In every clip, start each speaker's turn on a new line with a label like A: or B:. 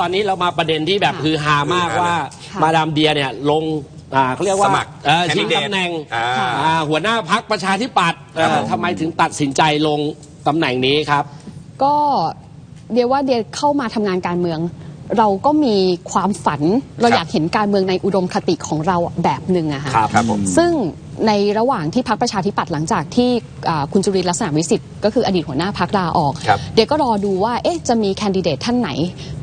A: ตอนนี้เรามาประเด็นที่แบบ
B: ค่ะ
A: ฮือฮามาก
C: ฮือฮา
A: ว่า
B: ค่ะ
A: มาดามเดียเนี่ยลงอ่าเขาเรียกว่า
C: สมัคร
A: เอ่อชิง
C: candidate
A: ตำแหน่ง
C: อ่า
A: อ่าหัวหน้าพักประชาธิปัตย์
C: ครับ
A: เอ่อ
C: ผม
A: ทำไมถึงตัดสินใจลงตำแหน่งนี้ครับ
B: ก็เดียวว่าเดียเข้ามาทำงานการเมือง เราก็มีความฝันเรา
C: ครับ
B: อยากเห็นการเมืองในอุดมคติของเราแบบหนึ่งอะค่ะ
C: ครับผม
B: ซึ่ง ในระหว่างที่พักประชาธิปัตย์หลังจากที่อ่าคุณจุรินทร์ลักษณะวิสิทธิ์ก็คืออดีตหัวหน้าพักลาออก
C: ครับ
B: เดี๋ยวก็รอดูว่าเอ๊ะจะมีแคนดิเดตท่านไหน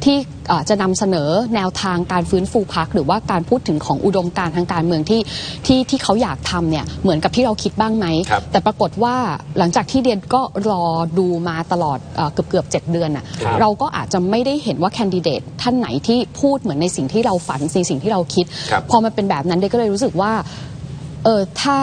B: ที่อ่าจะนำเสนอแนวทางการฟื้นฟูพักหรือว่าการพูดถึงของอุดมการณ์ทางการเมืองที่ที่ที่เขาอยากทำเนี่ยเหมือนกับที่เราคิดบ้างไหม
C: ครับ
B: แต่ปรากฏว่าหลังจากที่เดียนก็รอดูมาตลอดเอ่อเกือบเกือบๆเจ็ดเดือนน่ะ
A: ครับ
B: เราก็อาจจะไม่ได้เห็นว่าแคนดิเดตท่านไหนที่พูดเหมือนในสิ่งที่เราฝันในสิ่งที่เราคิด
C: ครับ
B: พอมันเป็นแบบนั้นเดียก็เลยรู้สึกว่า เออถ้า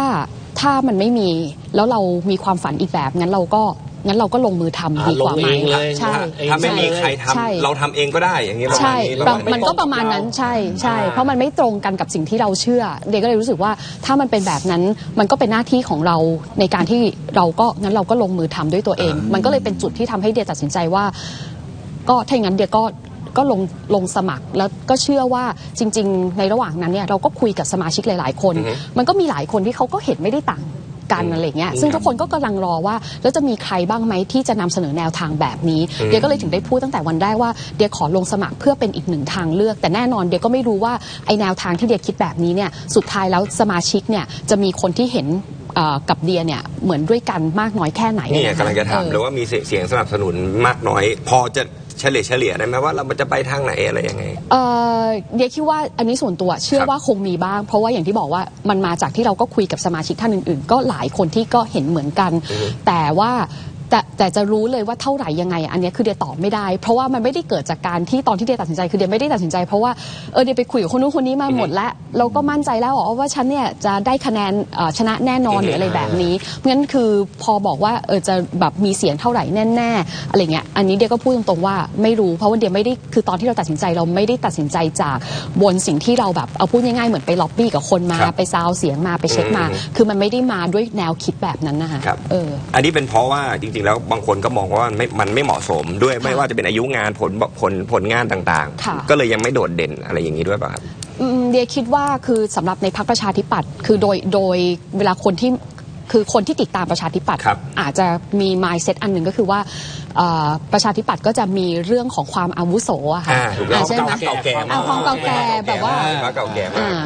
B: ถ้ามันไม่มี แล้วเรามีความฝันอีกแบบงั้นเราก็งั้นเราก็ลงมือทำ
A: อ่า
B: ดีกว่าไหม
A: ลงเองเลย
B: ใช่
C: ถ้าไม่มีใคร
B: ใช่
C: ทำเราทำเองก็ได้อย่างนี้ประมาณ
B: ใช่
C: นี้
B: ประ
C: แล้ว
B: มันก็ประมาณนั้นใช่ใช่
A: อ่า
B: เพราะมันไม่ตรงกันกับสิ่งที่เราเชื่อ เด็กก็เลยรู้สึกว่าถ้ามันเป็นแบบนั้นมันก็เป็นหน้าที่ของเราในการที่เราก็งั้นเราก็ลงมือทำด้วยตัวเอง มันก็เลยเป็นจุดที่ทำให้เดียตัดสินใจว่า ก็ถ้าอย่างนั้นเดียก็ ก็ลงลงสมัครแล้วก็เชื่อว่าจริง ๆ ในระหว่างนั้นเนี่ยเราก็คุยกับสมาชิกหลาย ๆ คน
C: อือฮึ
B: มันก็มีหลายคนที่เขาก็เห็นไม่ได้ต่างกันอะไรเงี้ยซึ่งทุกคนก็กำลังรอว่า แล้วจะมีใครบ้างไหมที่จะนำเสนอแนวทางแบบนี้
C: อืม
B: เดียก็เลยถึงได้พูดตั้งแต่วันแรกว่าเดียขอลงสมัครเพื่อเป็นอีกหนึ่งทางเลือก แต่แน่นอนเดียก็ไม่รู้ว่าไอแนวทางที่เดียคิดแบบนี้เนี่ยสุดท้ายแล้วสมาชิกเนี่ยจะมีคนที่เห็นเอ่อกับเดียเนี่ยเหมือนด้วยกันมากน้อยแค่ไหน
C: นี่ไง
B: นค
C: กำลังจะถาม
B: ออ
C: เลยว่ามีเสียเสียงสนับสนุนมากน้อย พอจะ เฉลี่ยเฉลี่ยได้ไหมว่าเรามันจะไปทางไหนอะไรยังไง
B: เอ่อเดียคิดว่าอันนี้ส่วนตัวเชื่อ
C: ครับ
B: ว่าคงมีบ้าง เพราะว่าอย่างที่บอกว่ามันมาจากที่เราก็คุยกับสมาชิกท่านอื่น ๆ ก็หลายคนที่ก็เห็นเหมือนกัน
C: อือฮึ
B: แต่ว่า แต่แต่จะรู้เลยว่าเท่าไหร่ยังไงอันเนี้ยคือเดียตอบไม่ได้ เพราะว่ามันไม่ได้เกิดจากการที่ตอนที่เดียตัดสินใจคือเดียไม่ได้ตัดสินใจ เพราะว่าเออเดียไปคุยกับคนนู้นคนนี้มาหมดแล้วเราก็มั่นใจแล้วว่าฉันเนี่ยจะได้คะแนนเอ่อชนะแน่นอน
C: อือฮึ
B: หรืออะไรแบบนี้งั้นคือพอบอกว่าเออจะแบบมีเสียงเท่าไหร่แน่ๆอะไรเงี้ยอันนี้เดียก็พูดตรงๆว่าไม่รู้เพราะว่าเดียไม่ได้คือตอนที่เราตัดสินใจเราไม่ได้ตัดสินใจจากบนสิ่งที่เราแบบเอาพูดง่ายๆเหมือนไปล็อบบี้กับคนมา
C: ครับ
B: ไปซาวเสียงมาไปเช็คมา
C: อืม
B: คือมันไม่ได้มาด้วยแนวคิดแบบนั้นนะคะ
C: ครับ
B: เออ
C: อันนี้เป็นเพราะว่าจริงๆแล้วบางคนก็มองว่ามันไม่มันไม่เหมาะสมด้วย
B: ค่ะ
C: ไม่ว่าจะเป็นอายุงานผลผลผลงานต่าง
B: ค่ะ
C: ๆ ก็เลยยังไม่โดดเด่นอะไรอย่างนี้ด้วยป่ะครับ
B: อืมเดียคิดว่าคือสำหรับในพรรคประชาธิปัตย์คือโดยโดยเวลาคนที่คือคนที่ติดตามประชาธิปัตย์
C: ครับ
B: อาจจะมี mindset อันหนึ่งก็คือว่าเอ่อประชาธิปัตย์ก็จะมีเรื่องของความอาวุโสอะค่ะ
C: อ่าถูกต้อง
B: ใช่ไหม
C: เก่าแก่
B: เอาความเก่าแก่แบบว่า
C: พระเก่าแก่มาก
B: อ่า